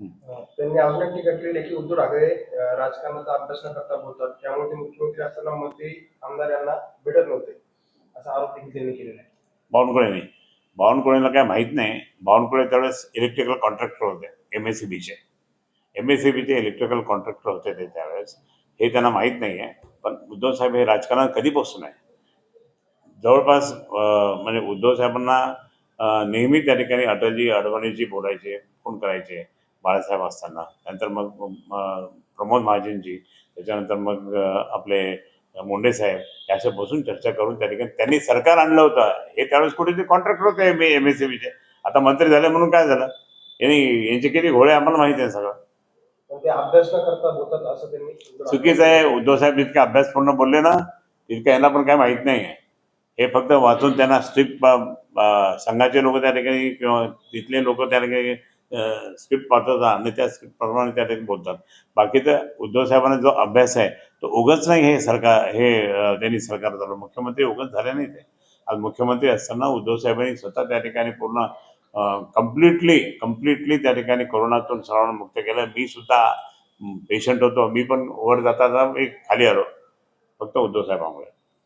त्यांनी अजून एक टीका केली की उद्धव ठाकरे राजकारणाचा अभ्यास न करता बोलतात. त्यामुळे ते मुख्यमंत्री असताना मंत्री आमदार यांना भेटत नव्हते. असा आरोप देखील त्यांनी केलेला आहे. बावनकुळेने बावनकुळेला काय माहीत नाही. बावनकुळे त्यावेळेस इलेक्ट्रिकल कॉन्ट्रॅक्टर होते एम एस सी बीचे एम एस सी बीचे इलेक्ट्रिकल कॉन्ट्रॅक्टर होते ते त्यावेळेस. हे त्यांना माहीत नाही आहे पण उद्धव साहेब हे राजकारणात कधीपासून आहे जवळपास म्हणजे उद्धव साहेबांना नेहमी त्या ठिकाणी अटलजी अडवाणीजी बोलायचे फोन करायचे. बाळासाहेब असताना. नंतर मग प्रमोद महाजनजी त्याच्यानंतर मग आपले मुंडे साहेब असे बसून चर्चा करून त्या ठिकाणी त्यांनी सरकार आणलं होतं. हे त्यावेळेस कुठे ते कॉन्ट्रॅक्टर होते एम एम एस बीचे आता मंत्री झाले म्हणून काय झालं? यांनी यांचे किती घोडे आम्हाला माहिती आहे सगळं. अभ्यास करता असं त्यांनी चुकीचं आहे. उद्धव साहेब जितके अभ्यासपूर्ण बोलले ना तितकं यांना पण काय माहीत नाही आहे हे फक्त वाचून त्यांना स्ट्रिक्ट संघाचे लोक त्या ठिकाणी किंवा तिथले लोक त्या ठिकाणी स्क्रिप्ट पाहतात आणि त्या स्क्रिप्टप्रमाणे त्या ठिकाणी बोलतात. बाकीचं उद्धव साहेबांना जो अभ्यास आहे तो उगच नाही हे सरकार हे त्यांनी सरकार झालं मुख्यमंत्री उगच झाले नाही ते आज मुख्यमंत्री असताना उद्धव साहेबांनी स्वतः त्या ठिकाणी पूर्ण कम्प्लिटली कम्प्लिटली त्या ठिकाणी कोरोनातून सर्वांना मुक्त केलं. मी सुद्धा पेशंट होतो. मी पण वर जाताना एक खाली आलो. फक्त उद्धव साहेबांमुळे.